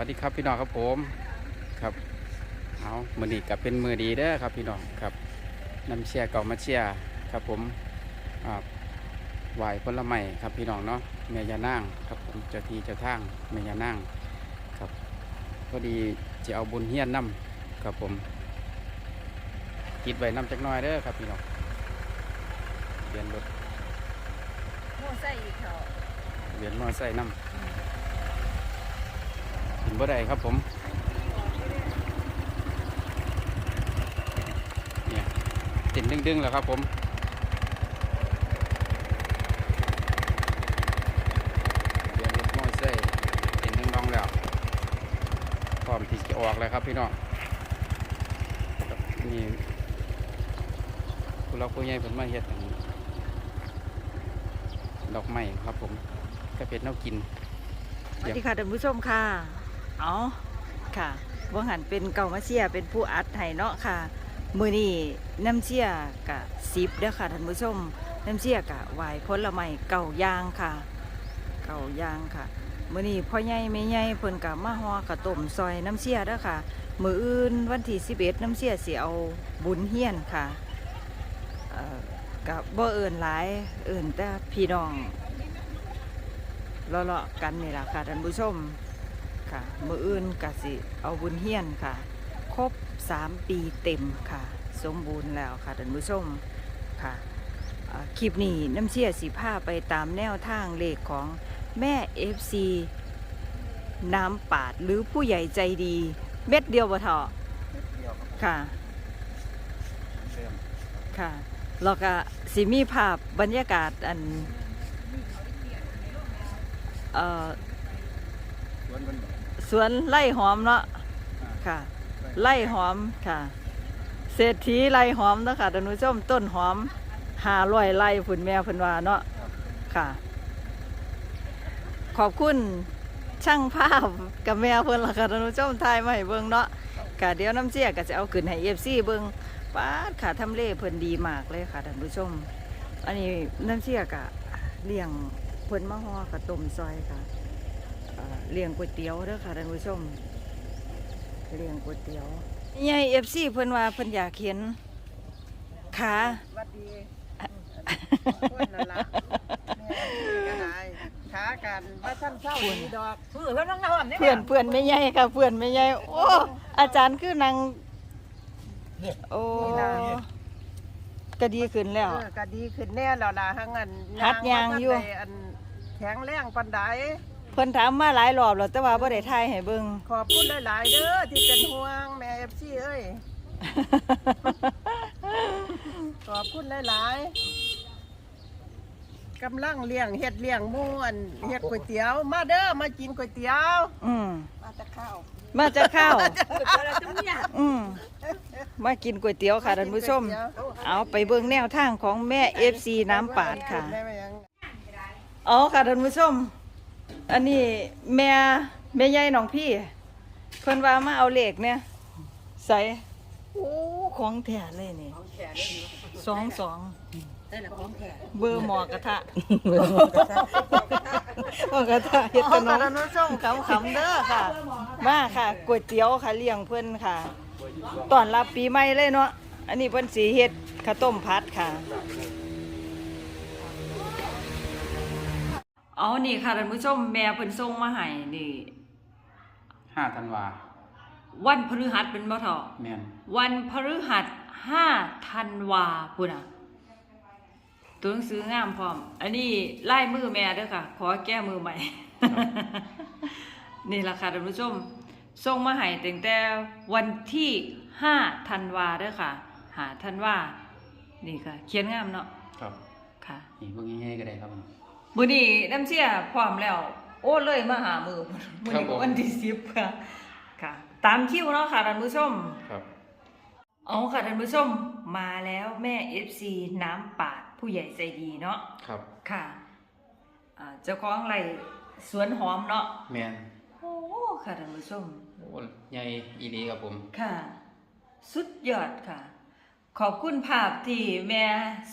วัสดีครับพี่น้องครับผมครับเอามือนี้กับเป็นมือดีเด้อครับพี่น้องครับนำเชียร์เก่ามาเชียร์ครับผมอ่าไหวผลไม้ครับพี่น้องเนาะเมียยานางครับผมเจ้าที่เจ้าทางเมียยานางครับพอดีจะเอาบุญเฮียนนํครับผมคิดไว้นํจักหน้อยเด้อครับพี่น้องเรียนรถโม่ใส่อีกเถอะเรียนมอไซค์นํ กินบ่ได้ครับผมเนี่ยติดดึงๆแล้วครับผมเรียนรถมอไซค์ติดดึงน้องแล้วพร้อมที่จะออกแล้วครับพี่น้องครับนี่ผู้เราผู้ใหญ่เพิ่นมาเฮ็ดดอกไม้ครับผมก็เป็นแนวกินสวัสดีค่ะท่านผู้ชมค่ะ เอาค่ะว่าหันเป็นเก่ามาเชียเป็นผู้อัดไห้เนาะค่ะ มือนี้น้ำเชียกะซิบเด้อค่ะท่านผู้ชมน้ำเชียกะไหวผละไม้เก่ายางค่ะ เก่ายางค่ะ มือนี้พ่อใหญ่แม่ใหญ่เพิ่นกะมาฮอกะต้มซอยน้ำเชียเด้อค่ะ มืออื่นวันที่11น้ำเชียเสิเอาบุญเฮียนค่ะกับบ่เอิ่นหลายเอิ่นแต่พี่น้องเลาะๆกันนี่แหละค่ะท่านผู้ชม ค่ะ มืออื่นกสิเอาบุญเฮียนค่ะ ครบสามปีเต็มค่ะ สมบูรณ์แล้วค่ะท่านผู้ชมค่ะอ่าคลิปนี้น้ำเชี่ยสีผ้าไปตามแนวทางเลขของแม่เอฟซีน้ำปาดหรือผู้ใหญ่ใจดี เม็ดเดียวบ่เถาะค่ะค่ะแล้วก็สิมีภาพบรรยากาศอันเอ่อ สวนไร่หอมเนาะค่ะไร่หอมค่ะ เศรษฐีไร่หอมเนาะค่ะท่านผู้ชมต้นหอมหาร้อยไร่ผุนแม่ผุนว่าเนาะค่ะ ขอบคุณช่างภาพกับแม่เพิ่นล่ะค่ะท่านผู้ชมทายมาให้เบิ่งเนาะค่ะเดี๋ยวน้ำเจี๊ยก็จะเอาขึ้นให้ FC เบิ่งป้าดค่ะทำเลเพิ่นดีมากเลยค่ะท่านผู้ชม อันนี้น้ำเชี่ยกะเลี้ยงเพิ่นมาห่อกะต้มซอยค่ะ เอ่อเลี้ยงก๋วยเตี๋ยวเด้อค่ะท่านผู้ชมเลี้ยงก๋วยเตี๋ยวใหญ่เอฟซีเพิ่นว่าเพิ่นอยากเห็นขาวัดดีคนนั่นละแม่ก็ได้ขากันว่าท่านเศร้าดีดอกเพื่อนต้องนอนนี่เพื่อนเพื่อนไม่ใหญ่ค่ะเพื่อนไม่ใหญ่โอ้อาจารย์คือนางโอ้ก็ดีขึ้นแล้วเออก็ดีขึ้นแน่แล้วล่ะทั้งอันหัดยางอยู่บ่ทันได้อันแข็งแรงปันใดเพิ่นถามมาหลายรอบแล้วแต่ว่าบ่ได้ทายให้เบิ่งขอบคุณหลาย ๆ เด้อที่เป็นห่วงแม่เอฟซีเอ้ย ขอบคุณหลาย ๆ กำลังเลี้ยงเฮ็ดเลี้ยงหมูอันเฮ็ดก๋วยเตี๋ยว มาเด้อมากินก๋วยเตี๋ยว อืมมาตะข้าวมาจะเข้าวอืมมากินก๋วยเตี๋ยวค่ะท่านผู้ชม เอาไปเบิ่งแนวทางของแม่เอฟซีน้ำปาดค่ะได้ไหมยังอ๋อค่ะท่านผู้ชม อันนี้แม่แม่ใหญ่น้องพี่เพิ่นว่ามาเอาเหล็กเนี่ย ใส่โอ้ของแท้เลยนี่สองสองเบอร์หมอกระทะหมอกระทะเฮ็ดขนค่ะมท่านผู้ชมขำๆเด้อค่ะ มาค่ะก๋วยเตี๋ยวค่ะเลี้ยงเพิ่นค่ะตอนรับปีใหม่เลยเนาะอันนี้เพิ่นสีเฮ็ดข้าวต้มพัดค่ะ เอานี่ค่ะท่านผู้ชมแม่เพิ่นส่งมาให้นี่ห้าธันวา วันพฤหัสเป็นบ่เถาะแม่นวันพฤหัสห้าธันวาพุ่นน่ะตัวหนังสืองามพร้อม อันนี้ลายมือแม่เด้อค่ะ ขอแก้มือใหม่ นี่ล่ะค่ะท่านผู้ชมส่งมาให้ตั้งแต่วันที่ห้าธันวาเด้อค่ะ หาธันวานี่ค่ะ เขียนงามเนาะครับ ค่ะ นี่พวกง่ายๆก็ได้ครับผ มมื้อนี้น้ำเสียพร้อมแล้ว โอ้เลยมาหามือมื้อครับนี้ผมวันที่สิบค่ะ ค่ะ ตามคิวเนาะค่ะท่านผู้ชม ครับ เอาค่ะท่านผู้ชมมาแล้วแม่ FC น้ำปาดผู้ใหญ่ใจดีเนาะ ครับ ค่ะอ่าเจ้าของไรสวนหอมเนาะ แม่นโอ้ค่ะท่านผู้ชม โอ้ใหญ่อีดีครับผม ค่ะ สุดยอดค่ะ ขอบคุณภาพที่แม่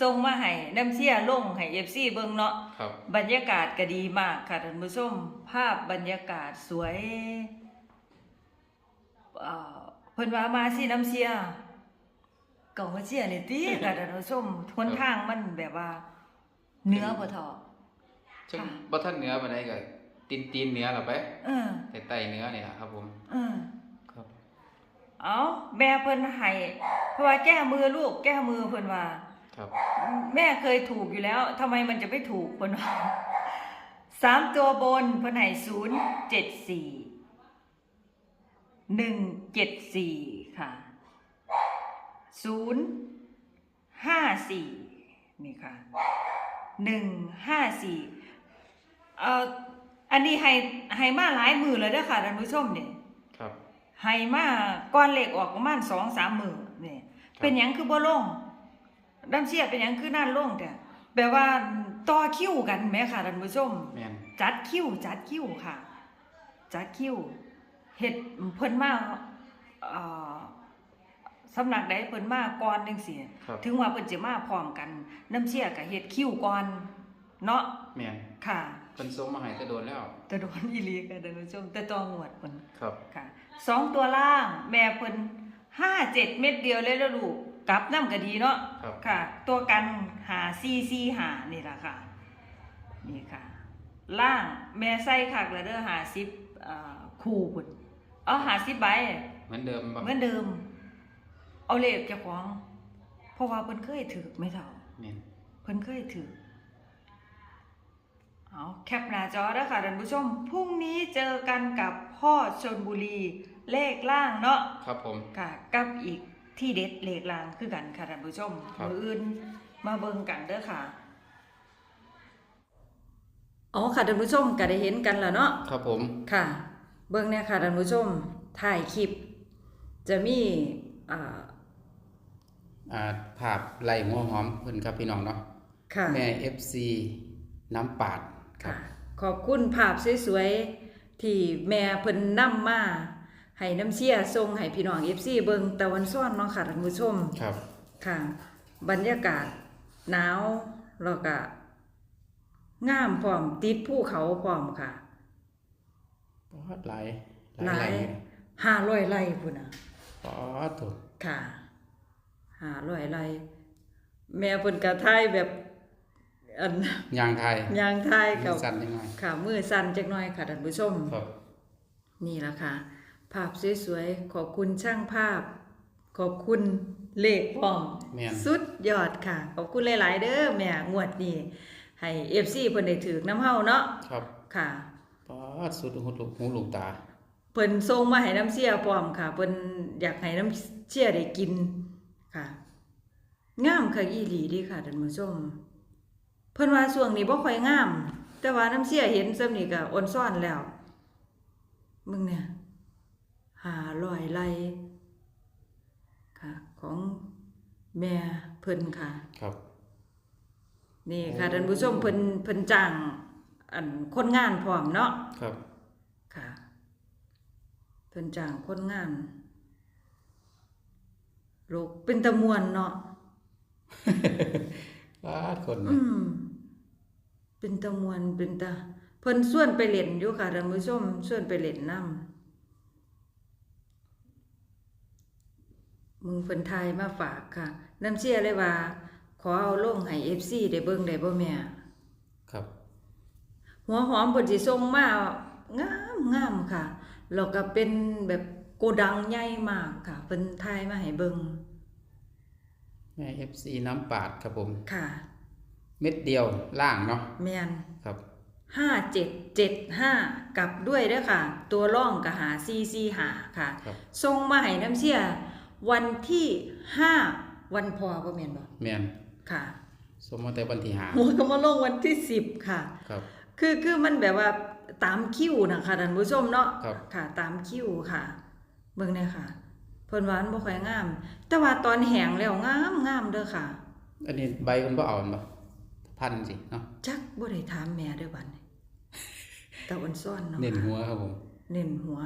ส่งมาให้น้ำเชี่ยลงให้ FC เบิ่งเนาะครับ บรรยากาศก็ดีมากค่ะท่านผู้ชมภาพบรรยากาศสวยเอ่อเพิ่นว่ามาสิน้ำเสียเก่ามาเสียนี่ติค่ะท่านผู้ชมทนทางมันแบบว่าเนื้อบ่เทอจังค่ะ บ่ทันเหนือปานใดก็ตีนตีนเหนือล่ะไป เออ แต่ไตเหนือนี่ล่ะครับผม เออครับ เอาแม่เพิ่นให้เพราะว่าแก้มือลูกแก้มือเพิ่นว่าครับ แม่เคยถูกอยู่แล้วทำไมมันจะไม่ถูกเพิ่นว่าสามตัวบนเพิ่นให้ศูนย์เจ็ดสี่หนึ่งเจ็ดสี่ค่ะศูนย์ห้าสี่นี่ค่ะหนึ่งห้าสี่เอ่ออันนี้ให้ให้มาหลายมือเลยเด้อค่ะท่านผู้ชมเนี่ยครับ ให้มาก้อนเหล็กออกประมาณสองสามมือนี่ครับเป็นหยังคือบ่ลงน้ำเชียเป็นหยังคือนั่นลงแต่แปลว่าต่อคิวกันแหมค่ะท่านผู้ชมแม่นจัดคิวจัดคิวค่ะ จัดคิวเฮ็ดเพิ่นมาเอ่อสำนักใดเพิ่นมาก่อนจังซี่ครับถึงว่าเพิ่นจะมาพร้อมกันน้ำเชียก็เฮ็ดคิวก่อนเนาะแม่นค่ะเพิ่นส่งมาให้แต่โดนแล้วแต่โดนอีหลีค่ะท่านผู้ชมแต่ตองวดเพิ่นครับค่ะ สองตัวล่าง แม่เพิ่นห้าเจ็ดเม็ดเดียวเลยแล้วลูกกลับน้ำก็ดีเนาะครับ ค่ะ ตัวกันหาซีซีหานี่ล่ะค่ะ นี่ค่ะ ล่างแม่ใส่คักแล้วเด้อหาสิบอ่าคู่พุ่นเอาหาสิบใบ เหมือนเดิมบ่เหมือนเดิม เอาเลขเจ้าของ เพราะว่าเพิ่นเคยถือไม่เท่าแม่นเพิ่นเคยถือ เอาแคปหน้าจอแล้วค่ะท่านผู้ชม พรุ่งนี้เจอกันกับพ่อชนบุรี เลขล่างเนาะครับผม ค่ะกับอีกที่เด็ดเลขล่างคือกันค่ะท่านผู้ชมครับ มืออื่นมาเบิ่งกันเด้อค่ะอ๋อค่ะท่านผู้ชมก็ได้เห็นกันแล้วเนาะ ครับผม ค่ะ เบิ่งเนี่ยค่ะท่านผู้ชมถ่ายคลิป จะมีอ่าอ่าภาพไหลหัวหอมเพิ่นครับพี่น้องเนาะค่ะ แม่ FC น้ำปาด ครัค่ะบขอบคุณภาพสวยๆที่แม่เพิ่นนำมาให้น้ำเชียส่งให้พี่น้อง FC เบิ่งตะวันซ้อนเนาะค่ะท่านผู้ชมครับ ค่ะ บรรยากาศหนาวแล้วก็งามพร้อมติดภูเขาพร้อมค่ะปอดหลายหลายอยู่ห้าร้อยไร่พุ่นน่ะปอดถูกค่ะห้าร้อยไร่แม่เพิ่นก็ทายแบบ อันยางไทยยางทายกับสั่นยังไงค่ะมือสั่นจักหน่อยค่ะท่านผู้ชมครับนี่ละค่ะ ภาพสวยๆ ขอบคุณช่างภาพ ขอบคุณเลขพร้อมแม่นสุดยอดค่ะ ขอบคุณหลายๆ เด้อแม่งวดนี้ให้ FC เพิ่นได้ถือน้ำเฮาเนาะครับค่ะปอดสุดหูลูกหูลูกตา เพิ่นส่งมาให้น้ำเสียพร้อมค่ะ เพิ่นอยากให้น้ำเสียได้กินค่ะงามค่ะอีหลีเดีค่ะท่านผู้ชม เพิ่นว่าช่วงนี้บ่ค่อยงาม แต่ว่าน้ำเสียเห็นซำนี้ก็อ่อนซ่อนแล้ว มึงเนี่ยหาลอยไล่ค่ะ ของแม่เพิ่นค่ะ ครับ นี่ค่ะท่านผู้ชมเพิ่นเพิ่นจ้างอันคนงานพร้อมเนาะครับ ค่ะ เพิ่นจ้างคนงานลูกเป็นตะมวนเนาะ ปอดคนอืมเป็นตะมวนเป็นตาเพิ่นส่วนไปเล่นอยู่ค่ะท่านผู้ชมส่วนไปเล่นน้ำมึงเพิ่นทายมาฝากค่ะน้ำเชื่อเลยว่า ขอเอาลงให้ FC ได้เบิ่งได้บ่แม่ครับ หัวหอมเพิ่นสิส่งมางามงามค่ะแล้วก็เป็นแบบโกดังใหญ่มากค่ะเพิ่นทายมาให้เบิ่ง แม่ FC น้ำปาดครับผม ค่ะเม็ดเดียวล่างเนาะแม่นครับ5775กลับด้วยเด้อค่ะ ตัวร่องก็หา44หาค่ะ ครับส่งมาให้น้ำเชี่ยวันที่ห้าวันพอบ่แม่นบ่แม่นค่ะสมมติแต่วันที่หาหัวก็มาลงวันที่สิบค่ะ ครับ คือคือมันแบบว่าตามคิวนะคะท่านผู้ชมเนาะครับ ค่ะ ตามคิวค่ะ เบิ่งเนี่ยค่ะ เพิ่นว่ามันบ่ค่อยงาม แต่ว่าตอนแห้งแล้วงามงามเด้อค่ะ อัอันนี้ใบมันบ่เอาอันบ่พันสิเนาะจักบ่ได้ถามแม่เด้อบัดนี้ตะวันซ่อนเนาะเน้นหัวครับผมเน้นหัว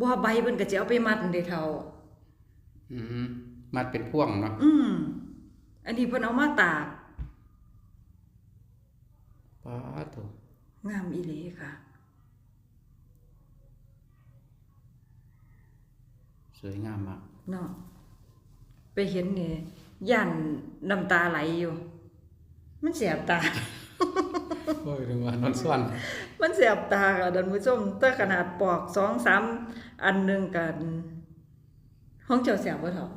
บ่ใบเพิ่นก็สิเอาไปมัดเด้เท่า อืมมัดเป็นพ่วงเนาะอืมอันนี้เพิ่นเอามาตากปอดถูกงามอีหลีค่ะ สวยงามมากเนาะไปเห็นนี่ย่านน้ำตาไหลอยู่ มันเสียบตา โอ้ยถึงว่านอนสวนมันเสียบตาค่ะท่านผู้ชมแต่ขนาดปอกสองสามอันหนึ่งกันห้องเจ้าเสียบบ่เถอะ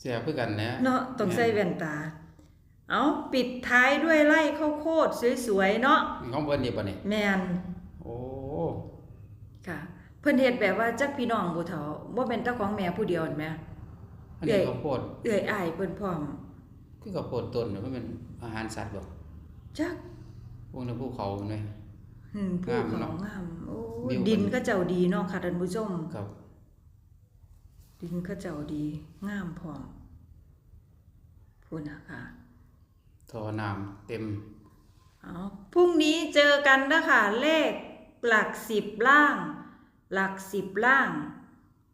เสียเพื่อกันนะเนาะต้องใส่แว่นตา เอาปิดท้ายด้วยไล่ข้าวโพดสวยๆเนาะมีของเพิ่นนี่บ่นี่แมนโอ้ค่ะ เพิ่นเฮ็ดแบบว่าจักพี่น้องบ่เฒ่าบ่แม่นแตาของแม่ผู้เดียวนั่นแหมอันนี้เอ้ยข้าวโพดเอื้อยอ้ายเพิ่นพร้อม คือข้าวโพดต้นเนี่ยมันเป็นอาหารสัตว์บ่จักพวกในภูเขาเนยอืมภูงามเขาเนาะงามโอ้วิวดินมันก็เจ้าดีเนาะค่ะท่านผู้ชม ครับ ดินก็เจ้าดี งามพร้อมพูดนะคะท่อน้ำเต็ม เอาพรุ่งนี้เจอกันนะคะเลขหลักสิบล่าง หลักสิบล่าง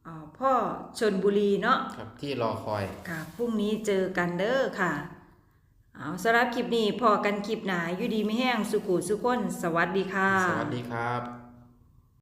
อ่าพ่อชนบุรีเนาะครับที่รอคอยค่ะพรุ่งนี้เจอกันเด้อค่ะ เอาสำหรับคลิปนี้พอกันคลิปหนาอยู่ดีไม่แห้งสุขุสุขคน สวัสดีค่ะ สวัสดีครับ